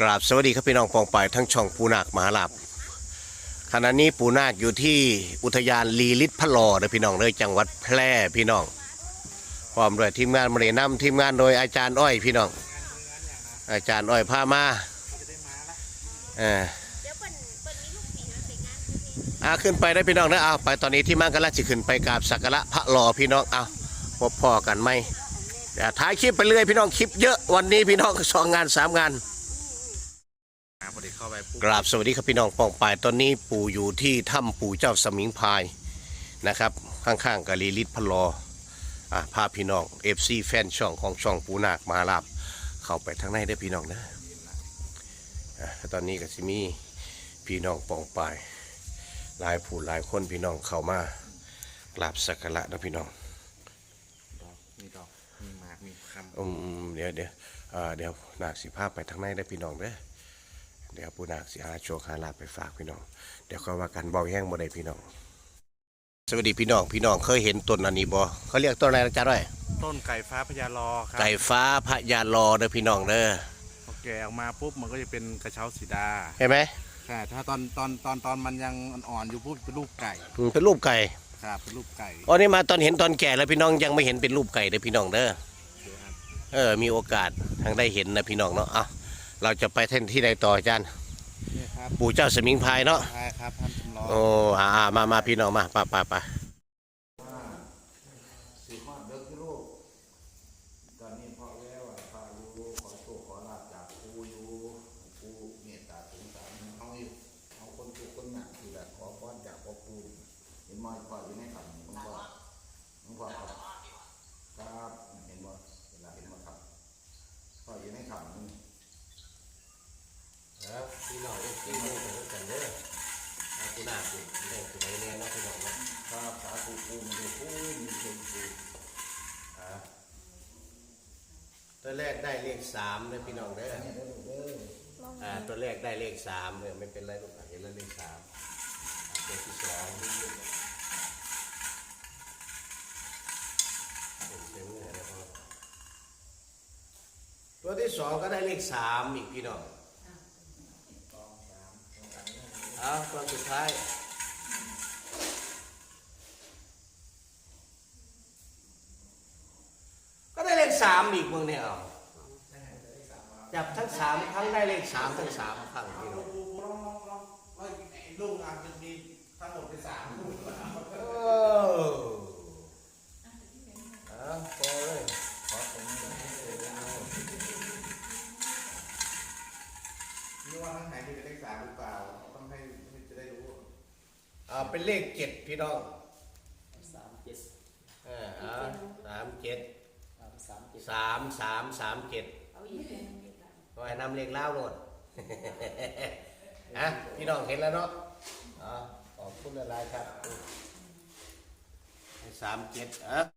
กราบสวัสดีครับพี่น้องปองปายทั้งช่องปูนาคมหาลาบขณะนี้ปูนาคอยู่ที่อุทยานลีลิตพะลอเด้อพี่น้องเลยจังหวัดแพร่พี่น้องพร้อมด้วยทีมงานมาเรนำทีมงานโดยอาจารย์อ้อยพี่น้อง อาจารย์อ้อยพามาเอ่อาขึ้นไปได้พี่น้องนะเอาไปตอนนี้ที่มั่งกำลังจะขึ้นไปกราบสักการะพระลอพี่น้องเอาพบพ่อกันไหม เดี๋ยวท้ายคลิปไปเรื่อยพี่น้องคลิปเยอะวันนี้พี่น้องสองงานสามงานพอดีเข้าไปปุ๊บกราบสวัสดีครับพี่น้องปองปายตอนนี้ปู่อยู่ที่ถ้ำปู่เจ้าสมิงพรายนะครับ ข้างๆกะลีลิตพะลออะพาพี่น้องเอฟซีแฟนช่องของช่องปูนาคมาลาบเข้าไปทางในได้อพี่น้องนะอะตอนนี้ก็สิมีพี่น้องปองปายหลายผู้หลายคนพี่น้องเข้ามากราบสักการะนะพี่น้อง ดอกมีดอกมีหมากมี คำอืมอืมเดี๋ยวเดี๋ยวเอ่อเดี๋ยวนาคสิภาพไปทางในได้อพี่น้องเด้อเดี๋ยวปูนาคสิหาโชคหาลาบไปฝากพี่น้อง เดี๋ยวก็ว่ากันเบาแห้งบ่ได้พี่น้อง สวัสดีพี่น้องพี่น้องเคยเห็นต้นอันนี้บ่เขาเรียกต้นอะไรนะจ๊ะด้วยต้นไก่ฟ้าพญารอครับไก่ฟ้าพระยาลอเด้อพี่น้องเด้อพอแก่ออกมาปุ๊บมันก็จะเป็นกระเช้าสีดาเห็นไหมใช่ถ้าตอนตอนตอนตอนมันยังอ่อนๆอยู่ปุ๊บเป็นรูปไก่อืมเป็นรูปไก่ ครับเป็นรูปไก่อันนี้มาตอนเห็นตอนแก่แล้วพี่น้องยังไม่เห็นเป็นรูปไก่เด้อพี่น้องเด้อ เออมีโอกาสทางได้เห็นนะพี่น้องเนาะอะเราจะไปท่านที่ใดต่ออาจารย์เนี่ยครับปู่เจ้าสมิงพรายเนาะ ใช่ครับท่านจำลอง โอ้อ่าอ่ามามาพี่น้องมาไปไปไป สีฮอดเด็กที่ลูกตอนนี้พอแล้วอะพาอยู่ขอโชคขอลาบจากครูอยู่ครูเมตตาสงสารเอาอยู่เอาคนทุกข์คนหนักที่แหละขอพรจากพ่อปู่เห็นมอยพ่ออยู่ในขันหลวงพ่อหลวงพ่อครับครับเห็นบ่เวลาเห็นบ่ครับพ่ออยู่ในขันนี่ ครับพี่น้องได้กินได้กันเด้อเอาปูนาคสิได้สิไปแน่เนาะพี่น้องเนาะครับสาธุปู่มีปู่มีเชิงปู่ตัวแรกได้เลขสามเลยพี่น้องเด้อเนี่ยเด้อลูกเด้ออ่าตัวแรกได้เลขสามเลยไม่เป็นไรลูกอะเห็นแล้วเลขสามอะตัวที่สองเห็นเต็มเลยนะครับตัวที่สองก็ได้เลขสามอีกพี่น้อง เอาตัวสุดท้ายก็ได้เลขสามอีกมึงเนี่ยเอาจับทั้งสามครั้งได้เลขสามทั้งสามครั้งพี่น้องลองลองลองว่าลูกอาจจะมีทั้งหมดเป็นสามลูกเออเอาพอเลยขอตรงนี้ให้เสร็จแล้วนี่ว่าทั้งไหนมีเป็นเลขสามหรือเปล่า ให้ให้จะได้รู้เอาเป็นเลขเจ็ดพี่น้องสามเจ็ดเออเอาสามเจ็ดสามเจ็ดสามสามสามเจ็ดเอาอีกเป็นเด็กละก็ให้นำเลขเล่าโหลดฮะพี่น้องเห็นแล้วเนาะอ๋อขอบคุณหลายๆครับให้สามเจ็ดอะ